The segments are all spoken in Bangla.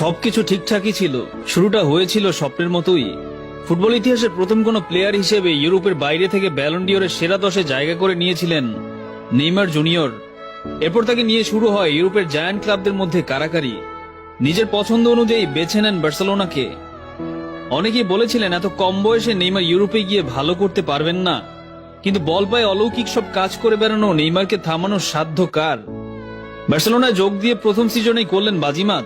সবকিছু ঠিকঠাকই ছিল। শুরুটা হয়েছিল স্বপ্নের মতোই। ফুটবল ইতিহাসের প্রথম কোনো প্লেয়ার হিসেবে ইউরোপের বাইরে থেকে ব্যালন্ডিওরের সেরা দশে জায়গা করে নিয়েছিলেন নেইমার জুনিয়র। এরপর তাকে নিয়ে শুরু হয় ইউরোপের জায়ান্ট ক্লাবদের মধ্যে কারাকারি। নিজের পছন্দ অনুযায়ী বেছে নেন বার্সেলোনাকে। অনেকেই বলেছিলেন, এত কম বয়সে নেইমার ইউরোপে গিয়ে ভালো করতে পারবেন না। কিন্তু বল পায়ে অলৌকিক সব কাজ করে বেড়ানো নেইমারকে থামানোর সাধ্য কার? বার্সেলোনায় যোগ দিয়ে প্রথম সিজনেই করলেন বাজিমাত।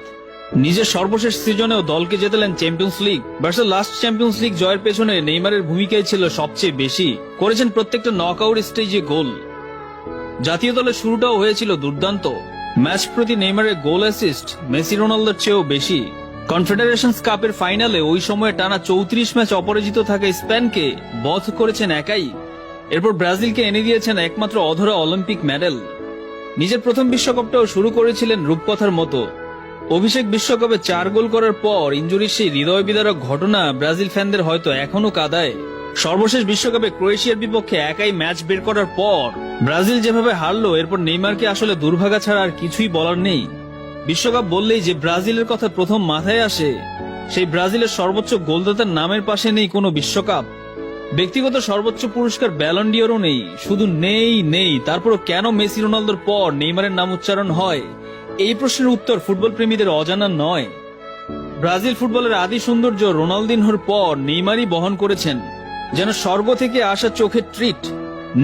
নিজের সর্বশেষ সিজনেও দলকে জেতালেন চ্যাম্পিয়ন্স লিগ বার্সেল লাস্ট চ্যাম্পিয়ন্স লিগ জয়ের পেছনে নেইমারের ভূমিকাই ছিল সবচেয়ে বেশি। করেছেন প্রত্যেকটা নকআউট স্টেজে গোল। জাতীয় দলের শুরুটাও হয়েছিল দুর্দান্ত। ম্যাচ প্রতি নেইমারের গোল অ্যাসিস্ট মেসি রোনালদোর চেয়েও বেশি। কনফেডারেশনস কাপের ফাইনালে ওই সময়ে টানা চৌত্রিশ ম্যাচ অপরাজিত থাকা স্পেনকে বধ করেছেন একাই। এরপর ব্রাজিলকে এনে দিয়েছেন একমাত্র অধরা অলিম্পিক মেডেল। নিজের প্রথম বিশ্বকাপটাও শুরু করেছিলেন রূপকথার মতো। অভিষেক বিশ্বকাপে চার গোল করার পর ইঞ্জুরির সেই হৃদয় বিদারক ঘটনা ব্রাজিল ফ্যানদের হয়তো এখনও কাদায়। সর্বশেষ বিশ্বকাপে ক্রোয়েশিয়ার বিপক্ষে একাই ম্যাচ বের করার পর ব্রাজিল যেভাবে হারলো, এরপর নেইমারকে আসলে দুর্ভাগা ছাড়া আর কিছুই বলার নেই। বিশ্বকাপ বললেই যে ব্রাজিলের কথা প্রথম মাথায় আসে, সেই ব্রাজিলের সর্বোচ্চ গোলদাতার নামের পাশে নেই কোনো বিশ্বকাপ। ব্যক্তিগত সর্বোচ্চ পুরস্কার ব্যালন্ডিয়রও নেই, শুধু নেই নেই, তারপরও কেন মেসি রোনালদোর পর নেইমারের নাম উচ্চারণ হয়? এই প্রশ্নের উত্তর ফুটবল প্রেমীদের অজানা নয়। ব্রাজিল ফুটবলের আদি সৌন্দর্য রোনালদিনহোর পর নেইমারই বহন করেছেন, যেন স্বর্গ থেকে আসা চোখের ট্রিট,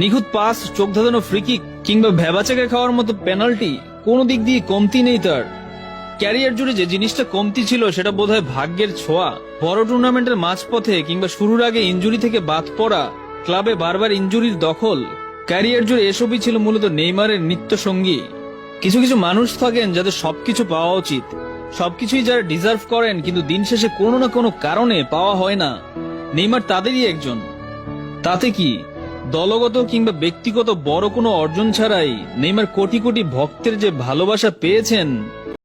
নিখুঁত পাস চোখ ধাঁধানো ফ্রিকিক কিংবা ভেবাচাকে খাওয়ার মতো পেনাল্টি কোনো দিক দিয়ে কমতি নেই তার। ক্যারিয়ার জুড়ে যে জিনিসটা কমতি ছিল সেটা বোধহয় ভাগ্যের ছোঁয়া। বড় টুর্নামেন্টের মাঝপথে কিংবা শুরুর আগে ইঞ্জুরি থেকে বাদ পড়া, ক্লাবে বারবার ইঞ্জুরির দখল, ক্যারিয়ার জুড়ে এসবই ছিল মূলত নেইমারের নিত্য সঙ্গী কিছু কিছু মানুষ থাকেন যাদের সবকিছু পাওয়া উচিত। সবকিছুই যারা ডিজার্ভ করেন, কিন্তু দিন শেষে কোনো না কোনো কারণে পাওয়া হয় না। নেইমার তাদেরই একজন। তাতে কি? দলগত কিংবা ব্যক্তিগত বড় কোনো অর্জন ছাড়াই নেইমার কোটি কোটি ভক্তের যে ভালোবাসা পেয়েছেন